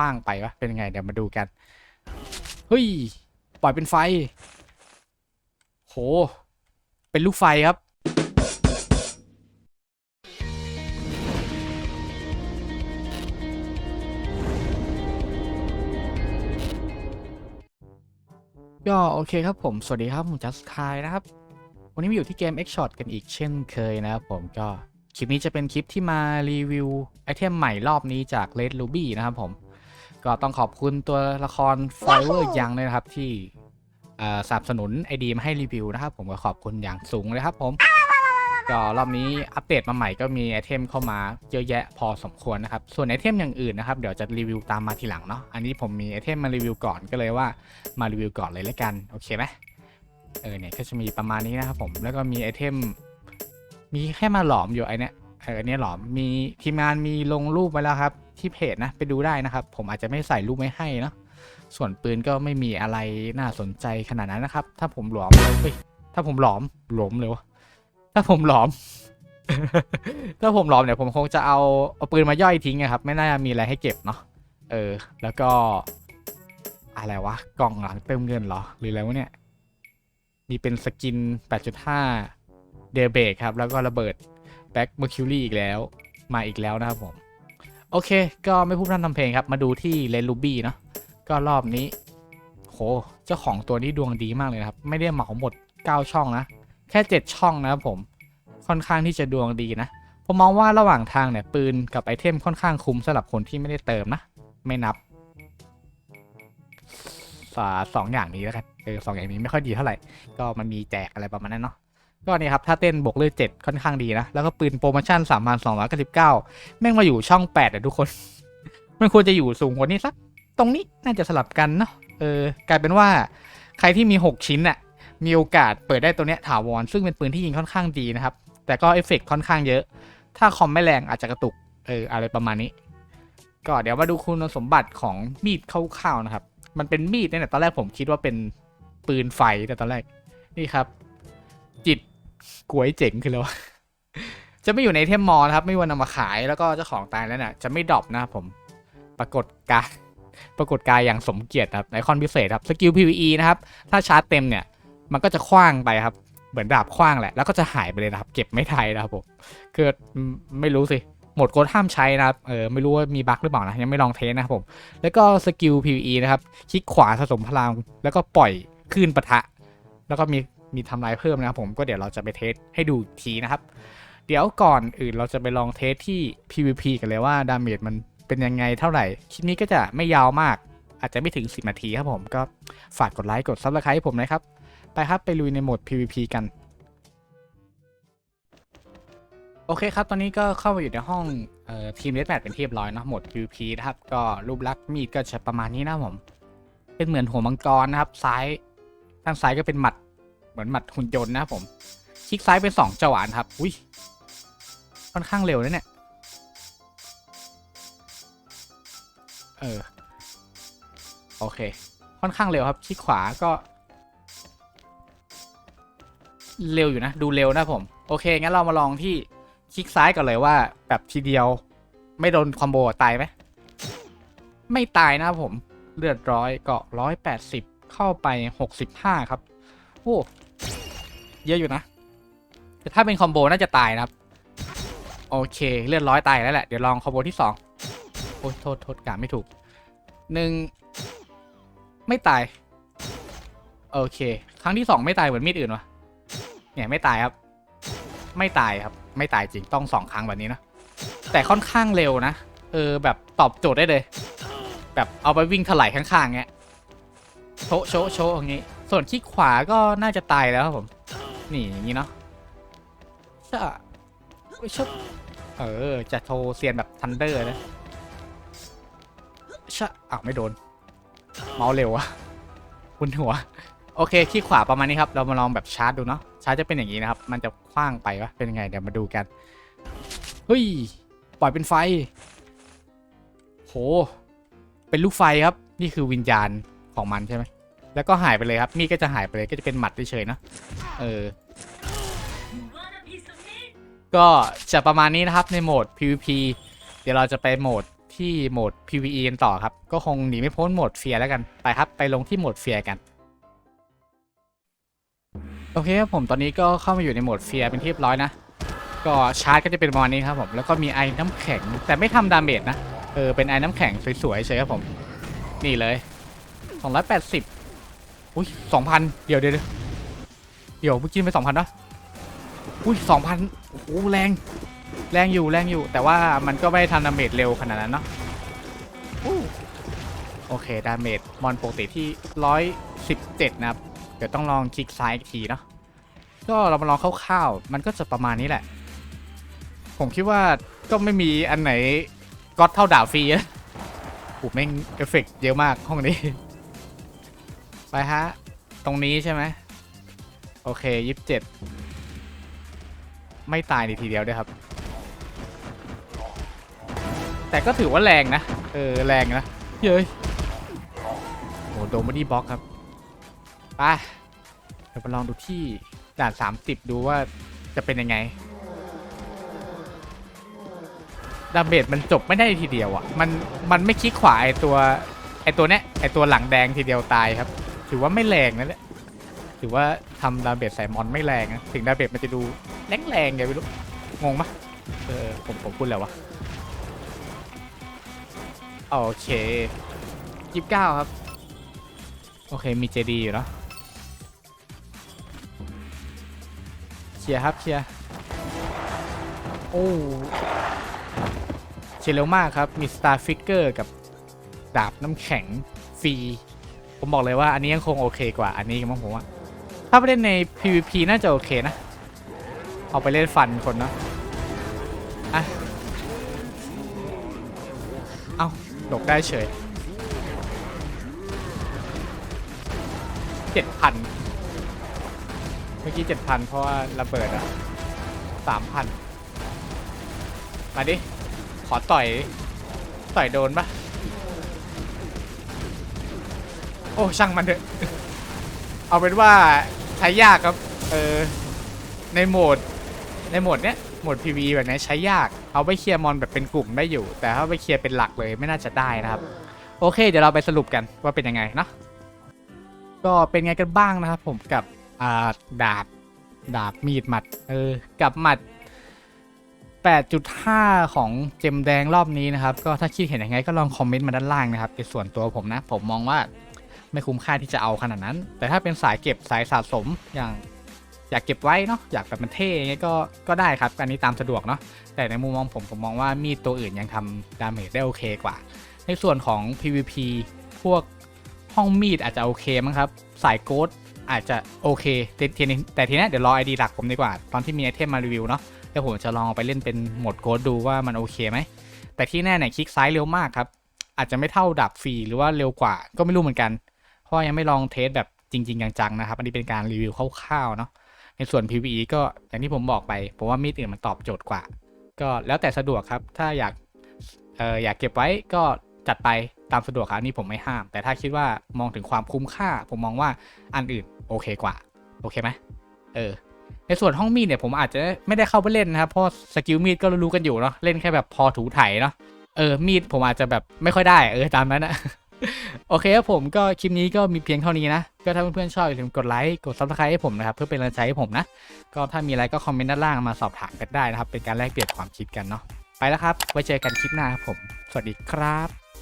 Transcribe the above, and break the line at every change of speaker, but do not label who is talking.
ว้างไปวะเป็นไงเดี๋ยวมาดูกันเฮ้ยปล่อยเป็นไฟ โห เป็นลูกไฟครับ ก็โอเคครับผม สวัสดีครับ ผมจัสคายนะครับ วันนี้มาอยู่ที่เกม X Shot กันอีกเช่นเคยนะครับผมก็ คลิปนี้จะเป็นคลิปที่มารีวิวไอเทมใหม่รอบนี้จาก Red Ruby นะครับผม ก็ต้องขอบคุณตัวละคร Fiverr ยังเลยนะครับที่เอ่อสนับสนุนไอดีมาให้รีวิวนะครับ ผมก็ขอบคุณอย่างสูงเลยครับ ผมก็รอบนี้อัปเดตมาใหม่ก็มีไอเทมเข้ามาเยอะแยะพอสมควรนะครับ ส่วนไอเทมอย่างอื่นนะครับเดี๋ยวจะรีวิวตามมาทีหลังเนาะอันนี้ผมมีไอเทมมารีวิวก่อนก็เลยว่ามารีวิวก่อนเลยแล้วกันโอเคไหมเออเนี่ยก็จะมีประมาณนี้นะครับผมแล้วก็มีไอเทมมีแค่มาหลอมอยู่ไอเนี้ยเอออนเนี้ยหลอมมีทีมงานมีลงรูปไว้แล้วครับ ที่เพจนะไปดูได้นะครับ ผมอาจจะไม่ใส่รูปไว้ให้เนาะส่วนปืนก็ไม่มีอะไรน่าสนใจขนาดนั้นนะครับ ถ้าผมหลอมเฮ้ยถ้าผมหลอมหลอมเลยวะถ้าผมหลอม ถ้าผมหลอมเนี่ยผมคงจะเอาเอาปืนมาย่อยทิ้งอะครับ ไม่น่าจะมีอะไรให้เก็บเนาะเออ แล้วก็ อะไรวะกล่องหลังเติมเงินเหรอ หรืออะไรวะเนี่ยมีเป็นสกิน 8.5 เดเบกครับ แล้วก็ระเบิดแบ็กเมอร์คิวรี่อีกแล้ว มาอีกแล้วนะครับผม โอเค ก็ไม่พูดพร่ำทำเพลงครับ มาดูที่เลนลูบี้เนาะก็รอบนี้ โห เจ้าของตัวนี้ดวงดีมากเลยครับ ไม่ได้เหมาหมด 9 ช่องนะ แค่ 7 ช่องนะครับผม ค่อนข้างที่จะดวงดีนะ ผมมองว่าระหว่างทางเนี่ย ปืนกับไอเทมค่อนข้างคุ้มสำหรับคนที่ไม่ได้เติมนะ ไม่นับสาสองอย่างนี้แล้วกันเออสองอย่างนี้ไม่ค่อยดีเท่าไหร่ ก็มันมีแจกอะไรประมาณนั้นเนาะ ก็นี่ครับ ถ้าเต้นบวกเลือดเจ็ดค่อนข้างดีนะ แล้วก็ปืนโปรโมชั่นสามพันสองร้อยเก้าสิบเก้าแม่งมาอยู่ช่องแปดอะทุกคน มันควรจะอยู่สูงกว่านี้สัก ตรงนี้น่าจะสลับกันเนาะเออกลายเป็นว่าใครที่มี6ชิ้นอะมีโอกาสเปิดได้ตัวเนี้ยถาวรซึ่งเป็นปืนที่ยิงค่อนข้างดีนะครับ แต่ก็เอฟเฟกต์ค่อนข้างเยอะ ถ้าคอมไม่แรงอาจจะกระตุกเอออะไรประมาณนี้ ก็เดี๋ยวมาดูคุณสมบัติของมีดคร่าวๆนะครับ มันเป็นมีดเนี่ยตอนแรกผมคิดว่าเป็นปืนไฟแต่ตอนแรกนี่ครับ กวยเจ๋งคือแล้วจะไม่อยู่ในเทมมอลนะครับ ไม่วันนำมาขายแล้วก็เจ้าของตายแล้วนี่ยจะไม่ดรอปนะครับผม ปรากฏการปรากฏกายอย่างสมเกียรติครับไอคอนพิเศษครับสกิล PVE นะครับ ถ้าชาร์จเต็มเนี่ย มันก็จะคว้างไปครับ เหมือนดาบคว้างแหละ แล้วก็จะหายไปเลยนะครับ เก็บไม่ทันนะครับผมคือไม่รู้สิหมดโค้ดห้ามใช้นะครับ เออไม่รู้ว่ามีบั๊กหรือเปล่านะ ยังไม่ลองเทสนะครับผม แล้วก็สกิล PVE นะครับ คลิกขวาสะสมพลัง แล้วก็ปล่อยคลื่นปะทะ แล้วก็มี มีทำลายเพิ่มนะครับผมก็เดี๋ยวเราจะไปเทสให้ดูทีนะครับ เดี๋ยวก่อนอื่นเราจะไปลองเทสที่ PVP กันเลยว่าดาเมจมันเป็นยังไงเท่าไหร่ คลิปนี้ก็จะไม่ยาวมาก อาจจะไม่ถึง 10 นาทีครับผมก็ฝากกดไลค์กด Subscribe ให้ผมนะครับ ไปครับไปลุยในโหมด PVP กันโอเคครับ ตอนนี้ก็เข้ามาอยู่ในห้องออทีมเลดแมทเป็นที่เรียบร้อยเนะโหมด PVP นะครับ ก็รูปลักษณ์มีดก็จะประมาณนี้นะผม เป็นเหมือนหัวมังกรนะครับ ซ้ายทางซ้ายก็เป็นหมัด เหมือนหมัดหุ่นยนต์นะผม คลิกซ้ายเป็นสองจังหวะนครับ อุ้ยค่อนข้างเร็วนะเนี่ย เออ โอเค ค่อนข้างเร็วครับ คลิกขวาก็ เร็วอยู่นะ ดูเร็วนะผม โอเค งั้นเรามาลองที่คลิกซ้ายก่อนเลยว่า แบบทีเดียว ไม่โดนคอมโบตายไหม ไม่ตายนะผม เลือดร้อยเกาะร้อยแปดสิบเข้าไปหกสิบห้าครับ โอ้ เยอะอยู่นะแต่ถ้าเป็นคอมโบน่าจะตายนะครับ โอเคเลือดร้อยตายแล้วแหละ เดี๋ยวลองคอมโบที่สองโอ้ยโทษโทษกาไม่ถูกหนึ่งไม่ตาย โอเค ครั้งที่สองไม่ตายเหมือนมีดอื่นวะเนี่ยไม่ตายครับ ไม่ตายครับ ไม่ตายจริงต้องสองครั้งแบบนี้นะแต่ค่อนข้างเร็วนะเออแบบตอบโจทย์ได้เลย แบบเอาไปวิ่งถลายข้างๆเงี้ยโชโชโชอย่างงี้ ส่วนคลิกขวาก็น่าจะตายแล้วครับผม นี่อย่างนี้เนาะชะอุ๊ยชะเออ จะโทรเซียนแบบทันเดอร์นะชะอ้าวไม่โดน เมาส์เร็วอะบุนหัว โอเคขี้ขวาประมาณนี้ครับ เรามาลองแบบชาร์จดูเนาะ ชาร์จจะเป็นอย่างนี้นะครับ มันจะคว้างไปวะ เป็นยังไง เดี๋ยวมาดูกัน เฮ้ย ปล่อยเป็นไฟ โห เป็นลูกไฟครับ นี่คือวิญญาณของมันใช่ไหม แล้วก็หายไปเลยครับมีดก็จะหายไปเลยก็จะเป็นหมัดเฉยๆเนอะเออก็จะประมาณนี้นะครับในโหมด PVP เดี๋ยวเราจะไปโหมดที่โหมด PVE กันต่อครับ ก็คงหนีไม่พ้นโหมดเฟียแล้วกันไปครับ ไปลงที่โหมดเฟียกัน โอเคครับผมตอนนี้ก็เข้ามาอยู่ในโหมดเฟียเป็นที่เรียบร้อยนะ ก็ชาร์จก็จะเป็นประมาณนี้ครับผมแล้วก็มีไอ้น้ำแข็ง แต่ไม่ทำดาเมจนะเออเป็นไอ้น้ำแข็งสวยๆเฉยครับผม นี่เลย280 อุ้ย2,000เดี๋ยวเดี๋ยวเดี๋ยวเดี๋ยวเมื่อกี้ไป2,000นนะอุ้ย2,000โอ้โหแรง แรงอยู่แรงอยู่ แต่ว่ามันก็ไม่ได้ทำดาเมจเร็วขนาดนั้นเนาะโอเคดาเมจมอนปกติที่117นะครับ เดี๋ยวต้องลองคลิกซ้ายอีกทีเนาะก็เรามาลองคร่าวๆมันก็จะประมาณนี้แหละ ผมคิดว่าก็ไม่มีอันไหนก็เท่าดาบฟรีอะโอ้แม่งเอฟเฟกต์เยอะมากห้องนี้ ไปฮะ ตรงนี้ใช่ไหม โอเคยี่สิบเจ็ด ไม่ตายในทีเดียวด้วยครับ แต่ก็ถือว่าแรงนะ เออ แรงนะ เย้ยโอ้โดมบอดี้บล็อกครับไปเดี๋ยวมาลองดูที่ด่าน30ดูว่าจะเป็นยังไงดาเมจมันจบไม่ได้ทีเดียวอะ มัน มันไม่คลิกขวาไอตัว ไอตัวเนี้ย ไอตัวหลังแดงทีเดียวตายครับ ถือว่าไม่แรงนะเนี่ยถือว่าทำดาเมจใส่มอนไม่แรงนะถึงดาเมจมันจะดูแรงแรงๆไงไม่รู้งงปะเออผมผมพูดแล้ววะโอเคยี่สิบเก้าครับ โอเคมีเจดีอยู่เนาะเคลียร์ครับเคลียร์โอ้เชียร์เร็วมากครับ มี Star Figure กับดาบน้ำแข็งฟรี ผมบอกเลยว่าอันนี้ยังคงโอเคกว่าอันนี้มั้งผมว่าถ้าไปเล่นใน PVP น่าจะโอเคนะ เอาไปเล่นฟันคนเนาะอะเอาหลบได้เฉยเจ็ดพันเมื่อกี้เจ็ดพันเพราะว่าระเบิดอะสามพันมาดิ ขอต่อย ต่อยโดนปะโอ้ช่างมันเถอะ เอาเป็นว่าใช้ยากครับ เออ ในโหมด ในโหมดเนี้ย โหมด PV แบบนี้ใช้ยาก เอาไปเคลียร์มอนแบบเป็นกลุ่มได้อยู่ แต่ถ้าไปเคลียร์เป็นหลักเลยไม่น่าจะได้นะครับ โอเค เดี๋ยวเราไปสรุปกันว่าเป็นยังไงเนาะ ก็เป็นไงกันบ้างนะครับผมกับอ่าดาบ ดาบมีดหมัด เออ กับหมัด8.5 ของเจมแดงรอบนี้นะครับ ก็ถ้าคิดเห็นยังไงก็ลองคอมเมนต์มาด้านล่างนะครับในส่วนตัวผมนะ ผมมองว่า ไม่คุ้มค่าที่จะเอาขนาดนั้น แต่ถ้าเป็นสายเก็บสายสะสมอย่างอยากเก็บไว้เนาะอยากแบบมันเท่เงี้ยก็ก็ได้ครับอันนี้ตามสะดวกเนาะแต่ในมุมมองผมผมมองว่ามีดตัวอื่นยังทำดาเมจได้โอเคกว่า ในส่วนของ PVP พวกห้องมีดอาจจะโอเคมั้งครับ สายโกดอาจจะโอเคแต่ทีนี้แต่ทีนี้เดี๋ยวรอไอดีหลักผมดีกว่า ตอนที่มีไอเทมมารีวิวเนาะเดี๋ยวผมจะลองเอาไปเล่นเป็นโหมดโกดดูว่ามันโอเคไหมแต่ที่แน่เนี่ยคลิกซ้ายเร็วมากครับอาจจะไม่เท่าดับฟรีหรือว่าเร็วกว่าก็ไม่รู้เหมือนกัน เพราะว่ายังไม่ลองเทสแบบจริง ๆ จังๆนะครับ อันนี้เป็นการรีวิวคร่าวๆเนาะ ในส่วน PVE ก็อย่างที่ผมบอกไป ผมว่ามีดอื่นมันตอบโจทย์กว่า ก็แล้วแต่สะดวกครับ ถ้าอยากเอออยากเก็บไว้ก็จัดไปตามสะดวกครับอันนี่ผมไม่ห้าม แต่ถ้าคิดว่ามองถึงความคุ้มค่า ผมมองว่าอันอื่นโอเคกว่า โอเคไหมเออ ในส่วนห้องมีดเนี่ยผมอาจจะไม่ได้เข้าไปเล่นนะครับ เพราะสกิลมีดก็รู้กันอยู่เนาะ เล่นแค่แบบพอถูไถเนาะ เออ มีดผมอาจจะแบบไม่ค่อยได้ เออ ตามนั้นนะ โอเคครับผมก็คลิปนี้ก็มีเพียงเท่านี้นะ ก็ถ้าเพื่อนๆชอบอย่าลืมกดไลค์กดซับสไครต์ให้ผมนะครับ เพื่อเป็นกำลังใจให้ผมนะ ก็ถ้ามีอะไรก็คอมเมนต์ด้านล่างมาสอบถามกันได้นะครับ เป็นการแลกเปลี่ยนความคิดกันเนาะไปแล้วครับไว้เจอกันคลิปหน้าครับผม สวัสดีครับ